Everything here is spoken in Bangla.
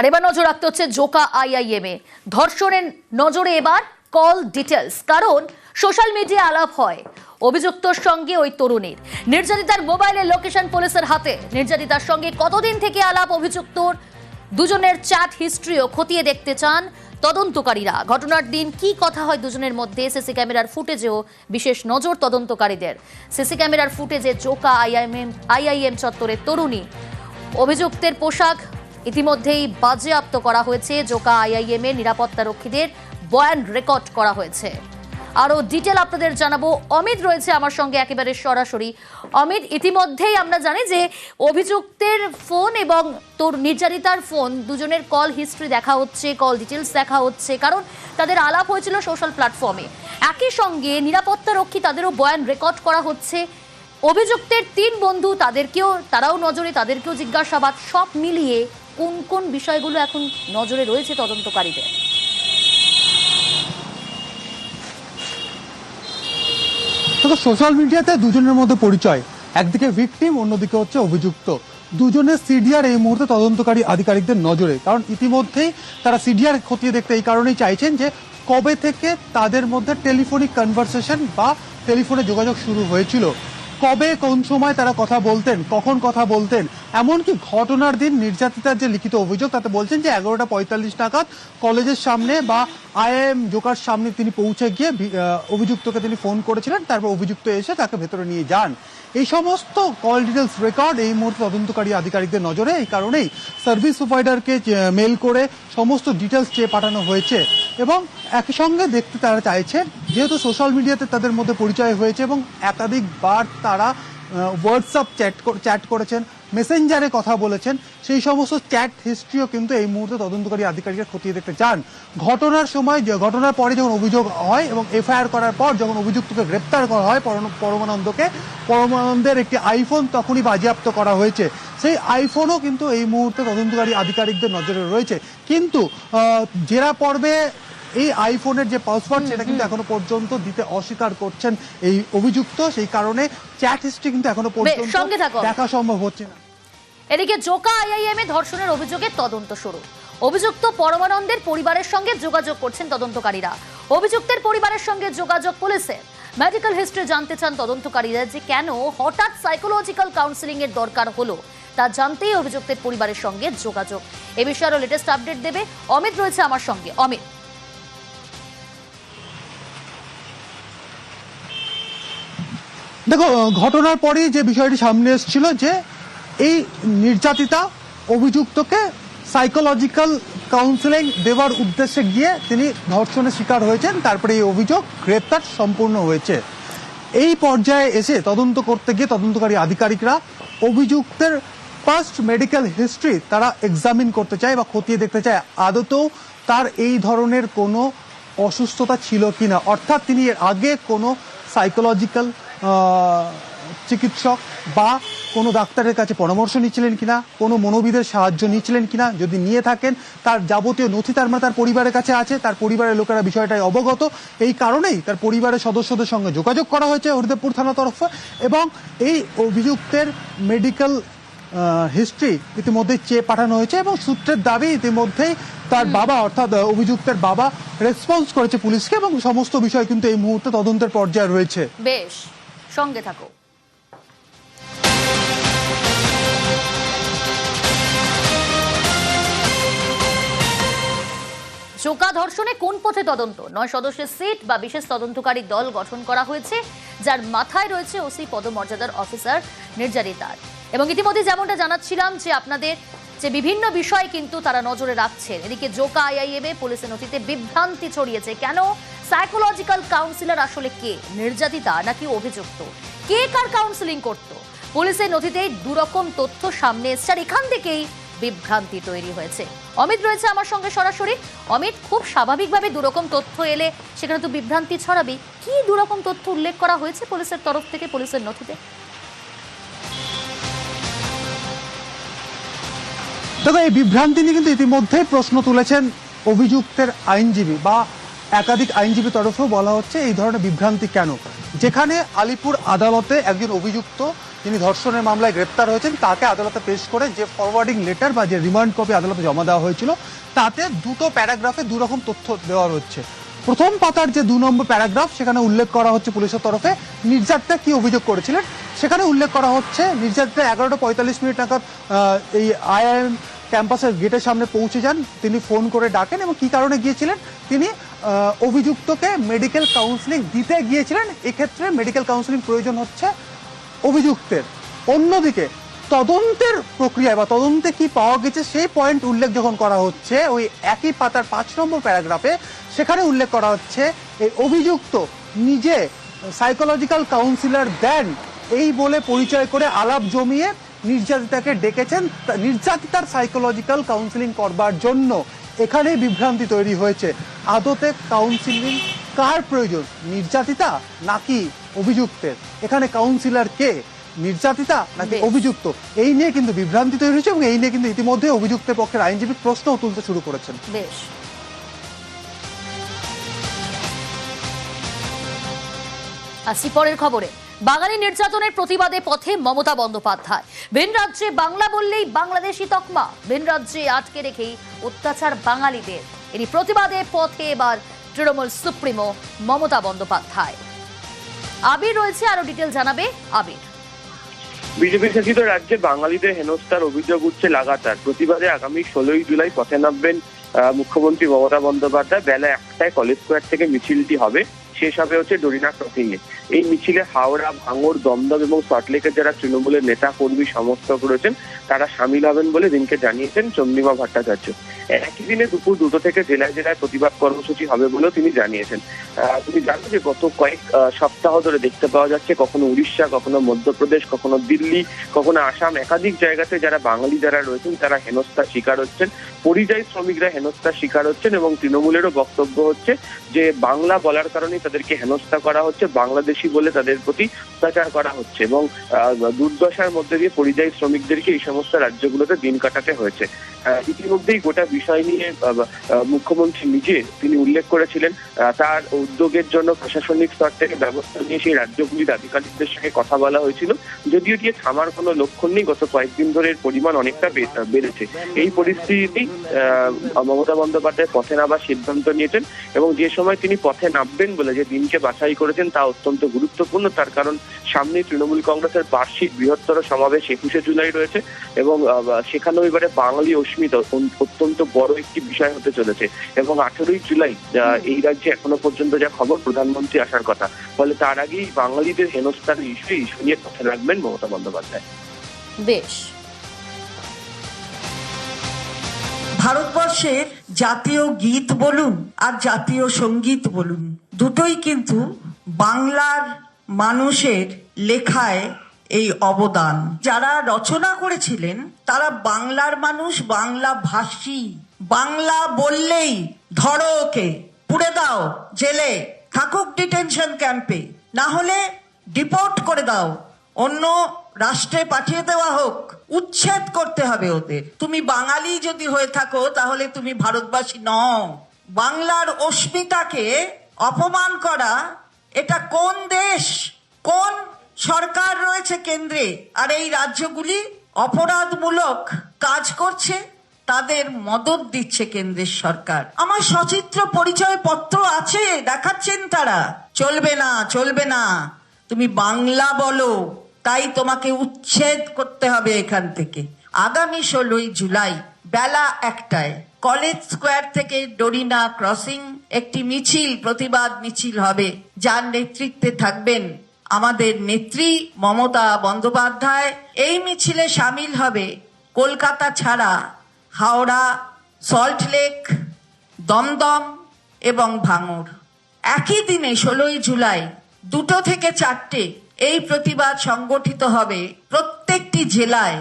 আর এবার নজর রাখতে হচ্ছে জোকা আইআইএম এ। ধর্ষণের নজরে এবার কল ডিটেলস কারণ সোশ্যাল মিডিয়া আলাপ হয় অভিযুক্তর সঙ্গে ওই তরুণীর। নির্যাতিতার মোবাইলের লোকেশন পুলিশের হাতে। নির্যাতিতার সঙ্গে কতদিন থেকে আলাপ অভিযুক্তর? দুজনের চ্যাট হিস্ট্রিও খতিয়ে দেখতে চান তদন্তকারীরা। ঘটনার দিন কি কথা হয় দুজনের মধ্যে? সিসি ক্যামেরার ফুটেজেও বিশেষ নজর তদন্তকারীদের। সিসি ক্যামেরার ফুটেজে জোকা আইআইএম আইআইএম চত্বরের তরুণী। অভিযুক্তের পোশাক ইতিমধ্যেই বাজেয়াপ্ত করা হয়েছে, জোকা আইআইএম এর নিরাপত্তা রক্ষীদের বয়ান রেকর্ড করা হয়েছে। আরও ডিটেল আপনাদের জানাব। অমিত রয়েছে আমার সঙ্গে একেবারে সরাসরি। অমিত, ইতিমধ্যেই আমরা জানি যে অভিযুক্তের ফোন এবং তোর নির্যাতিতার ফোন, দুজনের কল হিস্ট্রি দেখা হচ্ছে, কল ডিটেলস দেখা হচ্ছে, কারণ তাদের আলাপ হয়েছিল সোশ্যাল প্ল্যাটফর্মে। একই সঙ্গে নিরাপত্তা রক্ষী তাদেরও বয়ান রেকর্ড করা হচ্ছে। অভিযুক্তের তিন বন্ধু, তাদেরকেও, তারাও নজরে, তাদেরকেও জিজ্ঞাসাবাদ, সব মিলিয়ে কোন কোন বিষয়গুলো এখন নজরে রয়েছে তদন্তকারীদের? সোশ্যাল মিডিয়াতে দুজনের মধ্যে পরিচয়। একদিকে ভিকটিম অন্যদিকে হচ্ছে অভিযুক্ত। দুজনের সিডিআর এই মুহূর্তে তদন্তকারী আধিকারিকদের নজরে। কারণ ইতিমধ্যেই তারা সিডিআর খতিয়ে দেখতে এই কারণেই চাইছেন যে কবে থেকে তাদের মধ্যে টেলিফোনিক কনভারসেশন বা টেলিফোনে যোগাযোগ শুরু হয়েছিল। কবে, কোন সময় তারা কথা বলতেন, কখন কথা বলতেন, এমনকি ঘটনার দিন নির্যাতিতার যে লিখিত অভিযোগ, তাতে বলছেন যে এগারোটা পঁয়তাল্লিশ নাগাদ কলেজের সামনে বা আইএম জোকার সামনে তিনি পৌঁছে গিয়ে অভিযুক্তকে তিনি ফোন করেছিলেন, তারপর অভিযুক্ত এসে তাকে ভেতরে নিয়ে যান। এই সমস্ত কল ডিটেলস রেকর্ড এই মুহূর্তে তদন্তকারী আধিকারিকদের নজরে, এই কারণেই সার্ভিস প্রোভাইডারকে মেল করে সমস্ত ডিটেলস চেয়ে পাঠানো হয়েছে এবং একই সঙ্গে দেখতে তারা চাইছেন যেহেতু সোশ্যাল মিডিয়াতে তাদের মধ্যে পরিচয় হয়েছে এবং একাধিকবার তারা হোয়াটসঅ্যাপ চ্যাট চ্যাট করেছেন মেসেঞ্জারে কথা বলেছেন, সেই সমস্ত চ্যাট হিস্ট্রিও কিন্তু এই মুহূর্তে তদন্তকারী আধিকারিকরা খতিয়ে দেখতে চান। ঘটনার সময় যে, ঘটনার পরে যখন অভিযোগ হয় এবং এফআইআর করার পর যখন অভিযুক্তকে গ্রেপ্তার করা হয়, পরম- পরমানন্দকে, পরমানন্দের একটি আইফোন তখনই বাজেয়াপ্ত করা হয়েছে। সেই আইফোনও কিন্তু এই মুহূর্তে তদন্তকারী আধিকারিকদের নজরে রয়েছে। কিন্তু জেরা পর্বে এই আইফোনের যে পাসওয়ার্ড সেটা কিন্তু এখনও পর্যন্ত দিতে অস্বীকার করছেন এই অভিযুক্ত। সেই কারণে চ্যাট হিস্ট্রি কিন্তু এখনও পর্যন্ত দেখা সম্ভব হচ্ছে না। এদিকে জোকা আইআইএম এ ধর্ষণের অভিযোগে তদন্ত শুরু। অভিযুক্ত পরমানন্দের পরিবারের সঙ্গে যোগাযোগ করছেন তদন্তকারীরা। অভিযুক্তের পরিবারের সঙ্গে যোগাযোগ পুলিশের মেডিকেল হিস্ট্রি জানতে চান তদন্তকারীরা যে কেন হঠাৎ সাইকোলজিক্যাল কাউন্সিলিং এর দরকার হলো তা জানতেই অভিযুক্তের পরিবারের সঙ্গে যোগাযোগ। এ বিষয়ে আরও লেটেস্ট আপডেট দেবে অমিত রয়েছে আমার সঙ্গে। অমিত। দেখো ঘটনার পরেই যে বিষয়টি সামনে এসেছিল যে এই নির্যাতিতা অভিযুক্তকে সাইকোলজিক্যাল কাউন্সেলিং দেওয়ার উদ্দেশ্যে গিয়ে তিনি ধর্ষণের শিকার হয়েছেন, তারপরে এই অভিযোগ গ্রেপ্তার সম্পূর্ণ হয়েছে। এই পর্যায়ে এসে তদন্ত করতে গিয়ে তদন্তকারী আধিকারিকরা অভিযুক্তের ফার্স্ট মেডিকেল হিস্ট্রি তারা এক্সামিন করতে চায় বা খতিয়ে দেখতে চায়, আদতেও তার এই ধরনের কোনো অসুস্থতা ছিল কিনা। অর্থাৎ তিনি এর আগে কোনো সাইকোলজিক্যাল চিকিৎসক বা কোনো ডাক্তারের কাছে পরামর্শ নিচ্ছিলেন কিনা কোনো মনোবিদের সাহায্য নিচ্ছিলেন কিনা যদি নিয়ে থাকেন তার যাবতীয় নথি তার মানে তার পরিবারের কাছে আছে তার পরিবারের লোকেরা বিষয়টাই অবগত। এই কারণেই তার পরিবারের সদস্যদের সঙ্গে যোগাযোগ করা হয়েছে হরিদেবপুর থানা তরফে এবং এই অভিযুক্তের মেডিকেল হিস্ট্রি ইতিমধ্যে চেয়ে পাঠানো হয়েছে এবং সূত্রের দাবি ইতিমধ্যেই তার বাবা অর্থাৎ অভিযুক্তের বাবা রেসপন্স করেছে পুলিশকে এবং সমস্ত বিষয় কিন্তু এই মুহূর্তে তদন্তের পর্যায়ে রয়েছে। বেশ। সঙ্গে থাকো। জোকা ধর্ষণে কোন পথে তদন্ত? নয় সদস্যের সিট বা বিশেষ তদন্তকারী দল গঠন করা হয়েছে, যার মাথায় রয়েছে ওসি পদমর্যাদার অফিসার নির্যাতিতার এবং ইতিমধ্যে যেমনটা জানাচ্ছিলাম যে আপনাদের যে বিভিন্ন বিষয় কিন্তু তারা নজরে রাখছেন। এদিকে জোকা আইআইএম এ পুলিশের নথিতে বিভ্রান্তি ছড়িয়েছে। কেন? সাইকোলজিক্যাল কাউন্সিলর আসলে কে? নির্যাতিতা নাকি অভিযুক্ত? কে কার কাউন্সিলিং করত? পুলিশের নথিতে দুরকম তথ্য সামনে এসছে আর এখান থেকেই বিভ্রান্তি তৈরি হয়েছে। অমিত রয়েছে আমার সঙ্গে সরাসরি। অমিত, খুব স্বাভাবিকভাবে দুরকম তথ্য এলে সেখানে তো বিভ্রান্তি ছড়াবে কি দুরকম তথ্য উল্লেখ করা হয়েছে পুলিশের তরফ থেকে, পুলিশের নথিতে? দেখো এই বিভ্রান্তি নিয়ে কিন্তু ইতিমধ্যেই প্রশ্ন তুলেছেন অভিযুক্তের আইনজীবী বা একাধিক আইনজীবী তরফেও বলা হচ্ছে এই ধরনের বিভ্রান্তি কেন? যেখানে আলিপুর আদালতে একজন অভিযুক্ত তিনি ধর্ষণের মামলায় গ্রেপ্তার হয়েছেন, তাকে আদালতে পেশ করে যে ফরওয়ার্ডিং লেটার বা যে রিমান্ড কপি আদালতে জমা দেওয়া হয়েছিল, তাতে দুটো প্যারাগ্রাফে দু রকম তথ্য দেওয়া হচ্ছে। প্রথম পাতার যে দু নম্বর প্যারাগ্রাফ সেখানে উল্লেখ করা হচ্ছে পুলিশের তরফে নির্যাতিতা কি অভিযোগ করেছিলেন? সেখানে উল্লেখ করা হচ্ছে নির্যাতিতা এগারোটা পঁয়তাল্লিশ মিনিট নাগাদ এই আইআইএম ক্যাম্পাসের গেটের সামনে পৌঁছে যান। তিনি ফোন করে ডাকেন এবং কি কারণে গিয়েছিলেন? তিনি অভিযুক্তকে মেডিকেল কাউন্সিলিং দিতে গিয়েছিলেন। এক্ষেত্রে মেডিকেল কাউন্সিলিং প্রয়োজন হচ্ছে অভিযুক্তের। অন্যদিকে, তদন্তের প্রক্রিয়ায় বা তদন্তে কি পাওয়া গেছে সেই পয়েন্ট উল্লেখ যখন করা হচ্ছে, ওই একই পাতার পাঁচ নম্বর প্যারাগ্রাফে সেখানে উল্লেখ করা হচ্ছে, এই অভিযুক্ত নিজে সাইকোলজিক্যাল কাউন্সিলর দেন। এই বলে পরিচয় করে আলাপ জমিয়ে নির্যাতিতাকে ডেকেছেন নির্যাতিতার সাইকোলজিক্যাল কাউন্সিলিং করবার জন্য এখানেই বিভ্রান্তি তৈরি হয়েছে। আদতে কাউন্সিলিং কার প্রয়োজন? নির্যাতিতা নাকি অভিযুক্তের? এখানে কাউন্সিলর কে? নির্যাতিতা নাকি অভিযুক্ত? এই নিয়ে কিন্তু বিভ্রান্তি তৈরি হয়েছে এবং এই নিয়ে কিন্তু ইতিমধ্যে অভিযুক্তের পক্ষের আইনজীবী প্রশ্নও তুলতে শুরু করেছেন। বেশ। আসি পরের খবরে। বাঙালি নির্যাতনের প্রতিবাদে পথে মমতা বন্দ্যোপাধ্যায়। ভিন রাজ্যে বাংলা বললেই বাংলাদেশি তকমা। ভিন রাজ্যে আটকে রেখেই অত্যাচার বাঙালিদের। এরই প্রতিবাদে পথে এবার তৃণমূল সুপ্রিমো মমতা বন্দ্যোপাধ্যায়। আবির রয়েছে, আরও ডিটেল জানাবে আবির। বিজেপি শাসিত রাজ্যে বাঙালিদের হেনস্থার অভিযোগ উঠছে লাগাতার। প্রতিবাদে আগামী ষোলোই জুলাই পথে নামবেন মুখ্যমন্ত্রী মমতা বন্দ্যোপাধ্যায়। বেলা একটায় কলেজ স্কোয়ার থেকে মিছিলটি হবে। শেষ হবে হচ্ছে ডরিনা ক্রসিং এ এই মিছিলে হাওড়া ভাঙর দমদম এবং সল্টলেকের যারা তৃণমূলের নেতা, কর্মী, সমর্থক রয়েছেন, তারা সামিল হবেন বলে দিনকে জানিয়েছেন চন্দ্রিমা ভট্টাচার্য। একই দিনে দুপুর দুটো থেকে জেলায় জেলায় প্রতিবাদ কর্মসূচি হবে বলেও তিনি জানিয়েছেন। তুমি জানো যে গত কয়েক সপ্তাহ ধরে দেখতে পাওয়া যাচ্ছে কখনো উড়িষ্যা, কখনো মধ্যপ্রদেশ, কখনো দিল্লি, কখনো আসাম, একাধিক জায়গাতে যারা বাঙালি যারা রয়েছেন, তারা হেনস্থার শিকার হচ্ছেন। পরিযায়ী শ্রমিকরা হেনস্থার শিকার হচ্ছেন এবং তৃণমূলেরও বক্তব্য হচ্ছে যে বাংলা বলার কারণে তাদেরকে হেনস্থা করা হচ্ছে, বাংলাদেশি বলে তাদের প্রতি অত্যাচার করা হচ্ছে এবং দুর্দশার মধ্যে দিয়ে পরিযায়ী শ্রমিকদেরকে এই সমস্ত রাজ্যগুলোতে দিন কাটাতে হয়েছে। ইতিমধ্যেই গোটা বিষয় নিয়ে মুখ্যমন্ত্রী নিজে তিনি উল্লেখ করেছিলেন তার উদ্যোগের জন্য প্রশাসনিক স্তর থেকে ব্যবস্থা নিয়ে সেই রাজ্যগুলির আধিকারিকদের সঙ্গে কথা বলা হয়েছিল। যদিও দিয়ে থামার কোনো লক্ষণ নেই, গত কয়েকদিন ধরে পরিমাণ অনেকটা বেড়েছে। এই পরিস্থিতি মমতা বন্দ্যোপাধ্যায় পথে নামার সিদ্ধান্ত নিয়েছেন এবং যে সময় তিনি পথে নামবেন বলে যে দিনকে বাছাই করেছেন তা অত্যন্ত গুরুত্বপূর্ণ। তার কারণ সামনে তৃণমূল কংগ্রেসের বার্ষিক বৃহত্তর সমাবেশ একুশে জুলাই রয়েছে এবং সেখানেও এবারে বাঙালি অস্মিতা অত্যন্ত বড় একটি বিষয় হতে চলেছে। এবং আঠেরোই জুলাই এই রাজ্যে এখনও পর্যন্ত যা খবর প্রধানমন্ত্রী আসার কথা। ফলে তার আগেই বাঙালিদের হেনস্থার ইস্যু ইস্যু নিয়ে পথে রাখবেন মমতা বন্দ্যোপাধ্যায়। বেশ। ভারতবর্ষের জাতীয় গীত বলুন আর জাতীয় সংগীত বলুন দুটোই কিন্তু বাংলার মানুষের লেখায় এই অবদান। যারা রচনা করেছিলেন তারা বাংলার মানুষ বাংলা ভাষী। বাংলা বললেই ধরো ওকে। পুড়ে দাও, জেলে। থাকুক ডিটেনশন ক্যাম্পে। না হলে ডিপোর্ট করে দাও। অন্য রাষ্ট্রে পাঠিয়ে দেওয়া হোক। উচ্ছেদ করতে হবে ওদের। তুমি বাঙালি যদি হয়ে থাকো, তাহলে তুমি ভারতবাসী নও। বাংলার অস্মিতাকে অপমান করা, এটা কোন দেশ? কোন সরকার রয়েছে কেন্দ্রে? আর এই রাজ্যগুলি অপরাধমূলক কাজ করছে? তাদের মদত দিচ্ছে কেন্দ্রের সরকার। আমার সচিত্র পরিচয় পত্র আছে, দেখাচ্ছেন তারা। চলবে না চলবে না। তুমি বাংলা বলো, তাই তোমাকে উচ্ছেদ করতে হবে এখান থেকে। আগামী ষোলোই জুলাই, বেলা একটায়, কলেজ স্কোয়ার থেকে ডরিনা ক্রসিং একটি মিছিল, প্রতিবাদ মিছিল হবে। যার নেতৃত্বে থাকবেন আমাদের নেত্রী মমতা বন্দ্যোপাধ্যায়। এই মিছিলে সামিল হবে কলকাতা ছাড়া হাওড়া, সল্ট লেক, দমদম এবং ভাঙড় একই দিনে ষোলোই জুলাই দুটো থেকে চারটে এই প্রতিবাদ সংগঠিত হবে প্রত্যেকটি জেলায়।